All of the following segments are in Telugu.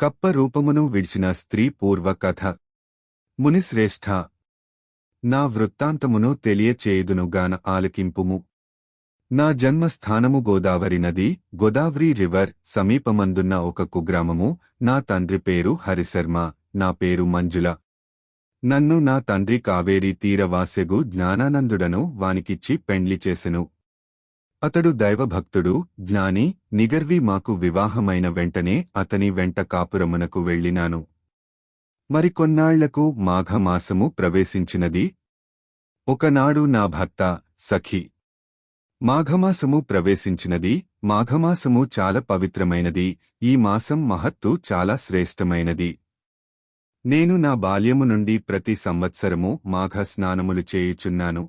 కప్ప రూపమును విడిచిన స్త్రీ పూర్వ కథ మునిశ్రేష్ఠ. నా వృత్తాంతమును తెలియచేయుదునుగాన ఆలకింపుము. నా జన్మస్థానము గోదావరి నది గోదావరి రివర్ సమీపమందున్న ఒక కుగ్రామము. నా తండ్రి పేరు హరిశర్మ నా పేరు మంజుల. నన్ను నా తండ్రి కావేరీ తీరవాసెగు జ్ఞానానందుడను వానికిచ్చి పెండ్లి చేసెను. అతడు దైవభక్తుడు జ్ఞాని నిగర్వి మాకు వివాహమైన వెంటనే అతని వెంట కాపురమునకు వెళ్ళినాను. మరికొన్నాళ్ళకు మాఘమాసము ప్రవేశించినది. ఒకనాడు నా భర్త సఖి. మాఘమాసము ప్రవేశించినది. మాఘమాసము చాలా పవిత్రమైనది. ఈ మాసం మహత్తు చాలా శ్రేష్టమైనది. నేను నా బాల్యము నుండి ప్రతి సంవత్సరము మాఘ స్నానములు చేయుచున్నాను.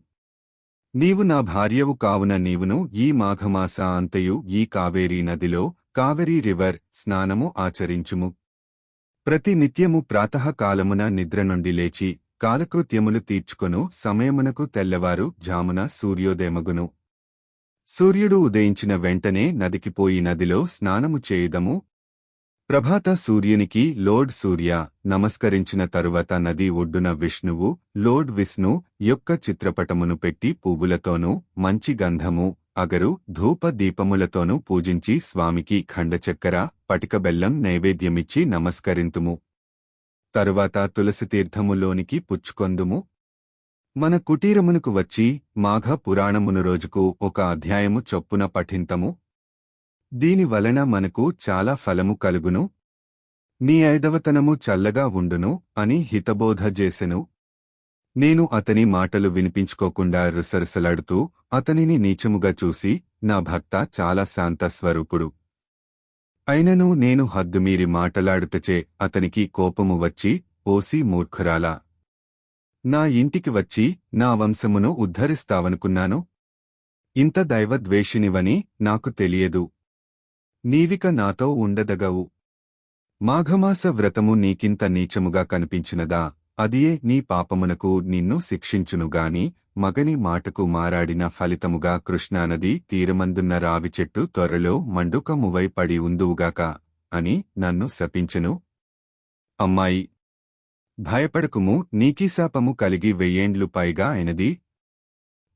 నీవు నా భార్యవు కావున నీవును ఈ మాఘమాస అంతయు ఈ కావేరీ నదిలో కావేరీ రివర్ స్నానము ఆచరించుము. ప్రతి నిత్యము ప్రాతకాలమున నిద్ర నుండి లేచి కాలకృత్యములు తీర్చుకొను సమయమునకు తెల్లవారు జామున సూర్యోదయమగును. సూర్యుడు ఉదయించిన వెంటనే నదికి పోయి నదిలో స్నానము చేయుదము ప్రభాత సూర్యునికి లోడ్ సూర్య నమస్కరించిన తరువాత నది ఒడ్డున విష్ణువు లోడ్ విష్ణు యొక్క చిత్రపటమును పెట్టి పువ్వులతోనూ మంచి గంధము అగరు ధూప దీపములతోనూ పూజించి స్వామికి ఖండచక్కెర పటికబెల్లం నైవేద్యమిచ్చి నమస్కరింతుము. తరువాత తులసితీర్థములోనికి పుచ్చుకొందుము. మన కుటీరమునకు వచ్చి మాఘ పురాణమును రోజుకు ఒక అధ్యాయము చొప్పున పఠింతము. దీని వలన మనకు చాలా ఫలము కలుగును. నీ ఐదవతనము చల్లగా ఉండును అని హితబోధ చేసెను. నేను అతని మాటలు వినిపించుకోకుండా రుసరుసలాడుతూ అతనిని నీచముగా చూసి నా భర్త చాలా శాంత స్వరూపుడు అయినను నేను హద్దుమీరి మాటలాడుటచే అతనికి కోపము వచ్చి ఓసి మూర్ఖురాలా! నా ఇంటికి వచ్చి నా వంశమును ఉద్ధరిస్తావనుకున్నాను. ఇంత దైవద్వేషినివని నాకు తెలియదు. నీవిక నాతో ఉండదగవు. మాఘమాస వ్రతము నీకింత నీచముగా కనిపించినదా? అదియే నీ పాపమునకు నిన్ను శిక్షించునుగాని మగని మాటకు మారాడిన ఫలితముగా కృష్ణానది తీరమందున్న రావి చెట్టు త్వరలో మండుకమువై పడి ఉందువుగాక అని నన్ను శపించెను. అమ్మాయి! భయపడకుము నీకీ శాపము కలిగి వెయ్యేండ్లు పైగా అయినది.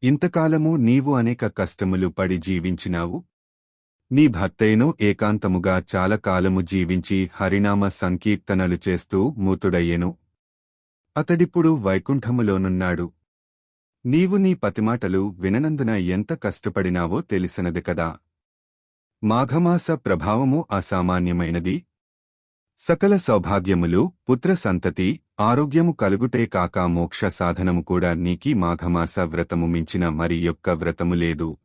ఇంతకాలము నీవు అనేక కష్టములు పడి జీవించినావు నీ భర్తయ్యను ఏకాంతముగా చాలకాలము జీవించి హరినామ సంకీర్తనలు చేస్తూ మూతుడయ్యెను. అతడిప్పుడు వైకుంఠములోనున్నాడు. నీవు నీ పతిమాటలు విననందున ఎంత కష్టపడినావో తెలిసినది కదా. మాఘమాస ప్రభావము అసామాన్యమైనది. సకల సౌభాగ్యములు పుత్ర సంతతి ఆరోగ్యము కలుగుటే కాక మోక్ష సాధనము కూడా నీకీ మాఘమాస వ్రతము మించిన మరి యొక్క వ్రతము లేదు.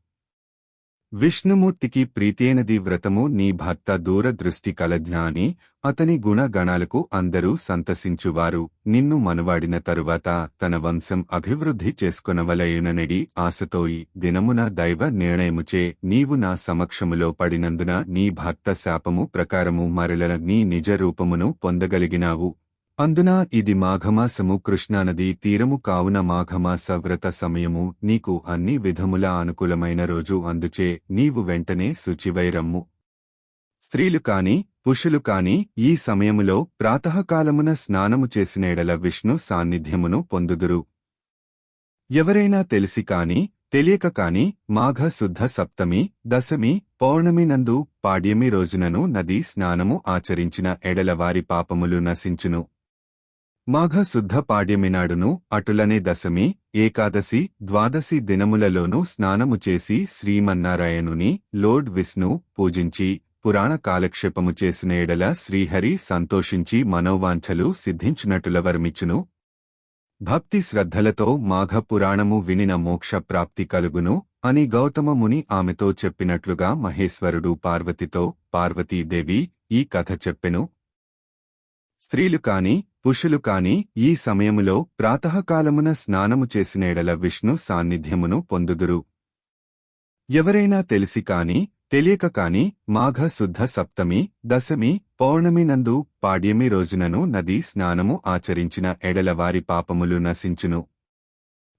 విష్ణుమూర్తికి ప్రీతేనది వ్రతము నీ భర్త దూరదృష్టి కలజ్ఞాని అతని గుణగణాలకు అందరూ సంతసించువారు. నిన్ను మనవాడిన తరువాత తన వంశం అభివృద్ధి చేసుకొనవలయుననడి ఆశతోయి దినమున దైవ నిర్ణయముచే నీవు నా సమక్షములో పడినందున నీ భర్త శాపము ప్రకారము మరల నీ నిజ రూపమును పొందగలిగినావు. అందున ఇది మాఘమాసము కృష్ణానది తీరము కావున మాఘమాస వ్రత సమయము నీకు అన్ని విధముల అనుకూలమైన రోజు అందుచే నీవు వెంటనే శుచివైరమ్ము. స్త్రీలు కాని పురుషులు కాని ఈ సమయములో ప్రాతకాలమున స్నానము చేసినేడల విష్ణు సాన్నిధ్యమును పొందుదురు. ఎవరైనా తెలిసి కాని తెలియక కాని మాఘ శుద్ధ సప్తమి దశమి పౌర్ణమి నందు పాడ్యమి రోజునను నదీ స్నానము ఆచరించిన ఎడలవారి పాపములు నశించును. మాఘ శుద్ధ పాడ్యమినాడును అటులనే దశమి ఏకాదశి ద్వాదశి దినములలోనూ స్నానము చేసి శ్రీమన్నారాయణుని లోర్డ్ విష్ణు పూజించి పురాణ కాలక్షేపము చేసిన ఎడల శ్రీహరి సంతోషించి మనోవాంఛలు సిద్ధించినటుల వరమిచ్చును. భక్తి శ్రద్ధలతో మాఘ పురాణము వినిన మోక్ష ప్రాప్తి కలుగును అని గౌతమముని ఆమెతో చెప్పినట్లుగా మహేశ్వరుడు పార్వతితో పార్వతీదేవి ఈ కథ చెప్పెను. స్త్రీలు కాని పురుషులు కాని ఈ సమయములో ప్రాతకాలమున స్నానము చేసినేడల విష్ణు సాన్నిధ్యమును పొందుదురు. ఎవరైనా తెలిసి కాని తెలియక కాని మాఘ శుద్ధ సప్తమి దశమి పౌర్ణమి నందు పాడ్యమి రోజునను నదీ స్నానము ఆచరించిన ఎడలవారి పాపములు నశించును.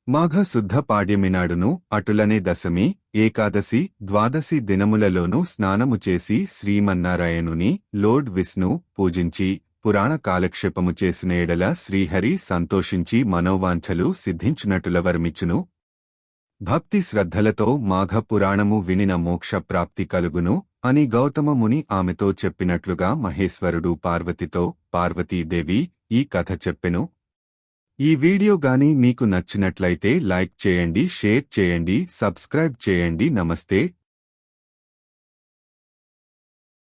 మాఘ శుద్ధ పాడ్యమినాడును అటులనే దశమి ఏకాదశి ద్వాదశి దినములలోనూ స్నానము చేసి శ్రీమన్నారాయణుని లోర్డ్ విష్ణు పూజించి పురాణ కాలక్షేపము చేసిన ఎడల శ్రీహరి సంతోషించి మనోవాంఛలు సిద్ధించినటుల వర్మిచ్చును. భక్తి శ్రద్ధలతో మాఘ పురాణము వినిన మోక్ష ప్రాప్తి కలుగును అని గౌతమముని ఆమెతో చెప్పినట్లుగా మహేశ్వరుడు పార్వతితో పార్వతీదేవి ఈ కథ చెప్పెను. ఈ వీడియో గాని మీకు నచ్చినట్లయితే లైక్ చేయండి షేర్ చేయండి సబ్స్క్రైబ్ చేయండి నమస్తే.